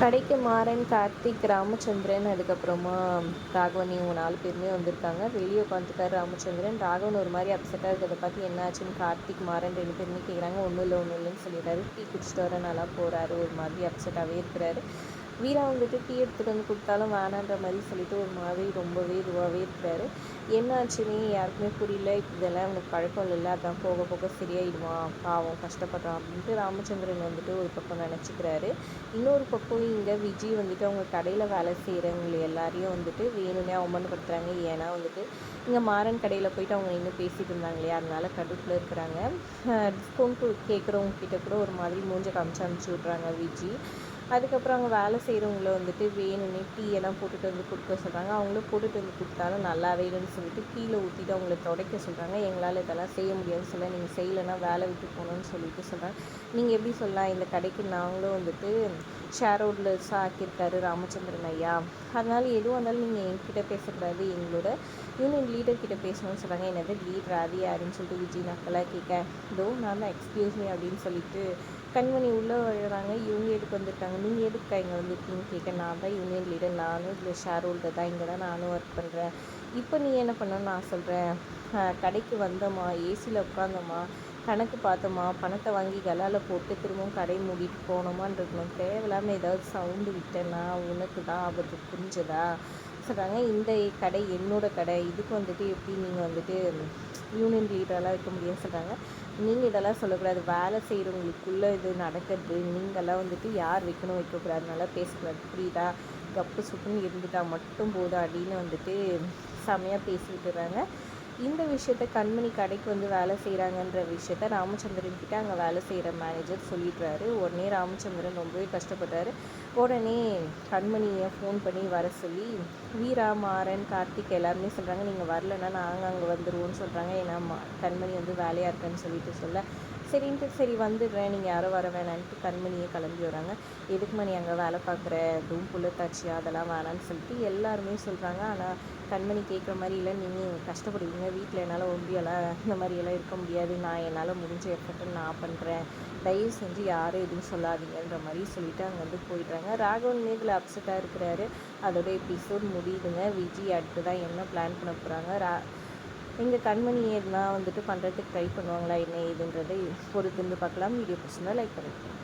கடைக்கு மாறன். கார்த்திக் ராமச்சந்திரன் அதுக்கப்புறமா ராகவன் இவங்க நாலு பேருமே வந்திருக்காங்க. வெளியே உட்காந்துக்காரு ராமச்சந்திரன். ராகவன் ஒரு மாதிரி அப்செட்டாக இருக்கிறத பார்த்து என்ன ஆச்சுன்னு கார்த்திக் மாறன் ரெண்டு பேருமே கேட்குறாங்க ஒன்றும் இல்லை ஒன்றும் இல்லைன்னு சொல்லிடுறாரு. டீ குடிச்சிட்டு வர நல்லா போகிறாரு ஒரு மாதிரி அப்செட்டாகவே இருக்கிறாரு. வீரா வந்துட்டு டீ எடுத்துகிட்டு வந்து கொடுத்தாலும் வேணான்ற மாதிரி சொல்லிட்டு ஒரு மாதிரி ரொம்பவே இதுவாகவே இருக்கிறாரு என்ன ஆச்சுன்னு யாருக்குமே புரியல. இப்போ இதெல்லாம் அவனுக்கு பழக்கம் இல்லைல்ல. அதான் போக போக சரியாயிடுவான். பாவம் கஷ்டப்படுறான் அப்படின்ட்டு ராமச்சந்திரன் வந்துட்டு ஒரு பக்கம் நினச்சிக்கிறாரு. இன்னொரு பக்கம் இங்கே விஜய் வந்துட்டு அவங்க கடையில் வேலை செய்கிறவங்க எல்லாரையும் வந்துட்டு வேணும்னே அவமானப்படுத்துகிறாங்க ஏன்னா வந்துட்டு இங்கே மாறன் கடையில் போயிட்டு அவங்க இன்னும் பேசிகிட்டு இருந்தாங்க இல்லையா? அதனால கடுப்பில் இருக்கிறாங்க. டிஸ்கவுண்ட் கேட்குறவங்க கிட்ட கூட ஒரு மாதிரி மூஞ்ச காமிச்சு அனுப்பிச்சி விட்றாங்க விஜி அதுக்கப்புறம் அவங்க வேலை செய்கிறவங்கள வந்துட்டு வேணும்னே டீ எல்லாம் போட்டுட்டு வந்து கொடுக்க சொல்கிறாங்க அவங்களும் போட்டுட்டு வந்து கொடுத்தாலும் நல்லாவே இல்லைன்னு சொல்லிட்டு கீழே ஊற்றிட்டு அவங்கள துடைக்க சொல்கிறாங்க எங்களால் இதெல்லாம் செய்ய முடியாதுன்னு சொல்ல நீங்கள் செய்யலைன்னா வேலை விட்டு போகணுன்னு சொல்லிட்டு சொல்கிறாங்க நீங்கள் எப்படி சொல்லலாம்? இந்த கடைக்கு நாங்களும் வந்துட்டு ஷேர் ஹோல்டர்ஸாக ஆக்கியிருக்காரு ராமச்சந்திரன் ஐயா. அதனால் எதுவும் இருந்தாலும் நீங்கள் என்கிட்ட பேசக்கூடாது. எங்களோட யூனியன் லீடர் கிட்ட பேசணும்னு சொல்கிறாங்க என்னது லீடர்? அது யாருன்னு சொல்லிட்டு விஜய் நக்கலாக கேட்க இதோ நான் தான் எக்ஸ்கியூஸ் மீ அப்படின்னு சொல்லிட்டு கண்மணி உள்ளே வர்றாங்க. இவங்க எதுக்கு வந்திருக்காங்க? நீங்கள் எதுக்கா இங்கே வந்திருக்கீங்கன்னு கேட்க? நான் தான் யூனியன் லீடர் நானும் இதில் ஷேர் ஹோல்டர் தான். இங்கே தான் நானும் ஒர்க் பண்ணுறேன் இப்போ நீ என்ன பண்ணணும்னு நான் சொல்கிறேன் கடைக்கு வந்தோமா ஏசியில் உட்காந்தோமா கணக்கு பார்த்தோமா பணத்தை வாங்கி கலால் போட்டு திரும்பவும் கடை மூடிட்டு போனோமான்னு இருக்கணும். தேவையில்லாமல் ஏதாவது சவுண்டு விட்டேன்னா உனக்கு தான் ஆபத்து. புரிஞ்சதா? சொல்கிறாங்க இந்த கடை என்னோடய கடை இதுக்கு வந்துட்டு எப்படி நீங்கள் வந்துட்டு யூனியன் லீடரெல்லாம் வைக்க முடியும்னு சொல்கிறாங்க நீங்கள் இதெல்லாம் சொல்லக்கூடாது. வேலை செய்கிறவங்களுக்குள்ளே இது நடக்கிறது. நீங்கள்லாம் வந்துட்டு யார் வைக்கணும் வைக்கக்கூடாது நல்லா பேசக்கூடாது. புரியுதா? கப்பு சுப்புன்னு இருந்துட்டால் மட்டும் போதும் அப்படின்னு வந்துட்டு செமையாக பேசி விட்டுறாங்க இந்த விஷயத்த கண்மணி கடைக்கு வந்து வேலை செய்கிறாங்கன்ற விஷயத்த ராமச்சந்திரன் கிட்டே அங்கே வேலை செய்கிற மேனேஜர் சொல்லிடுறாரு. உடனே ராமச்சந்திரன் ரொம்பவே கஷ்டப்படுறாரு. உடனே கண்மணியை ஃபோன் பண்ணி வர சொல்லி வீரா மாறன் கார்த்திக் எல்லாருமே சொல்கிறாங்க நீங்கள் வரலன்னா நாங்கள் அங்கே வந்துடுவோம்னு சொல்கிறாங்க ஏன்னா மா கண்மணி வந்து வேலையாக இருக்கேன்னு சொல்லிட்டு சொல்ல சரின்ட்டு சரி வந்துடுறேன். நீங்கள் யாரும் வர வேணான்ட்டு கண்மணியே கிளம்பி வராங்க. எதுக்கு மணி அங்கே வேலை பார்க்குற? அதுவும் புள்ளத்தாச்சு அதெல்லாம் வேணான்னு சொல்லிட்டு எல்லாருமே சொல்கிறாங்க ஆனால் கண்மணி கேட்குற மாதிரி இல்லை. நீங்கள் கஷ்டப்படுவீங்க. வீட்டில் என்னால் ஒம்பியெல்லாம் இந்த மாதிரியெல்லாம் இருக்க முடியாது. நான் என்னால் முடிஞ்ச எஃபர்ட்டை நான் பண்ணுறேன் தயவு செஞ்சு யாரும் எதுவும் சொல்லாதீங்கன்ற மாதிரி சொல்லிவிட்டு அங்கே வந்து போயிடுறாங்க. ராகவன் மேதில் அப்செட்டாக இருக்கிறாரு. அதோட எபிசோட் முடியுதுங்க. விஜய் அடுத்து தான் என்ன பிளான் பண்ண போகிறாங்க ரா எங்கள் கண்மணி வந்துட்டு பண்ணுறதுக்கு ட்ரை பண்ணுவாங்களா என்ன ஏதுன்றதை பொறுத்து பார்க்கலாம். வீடியோ பிடிச்சிருந்தா லைக் பண்ணிக்கலாம்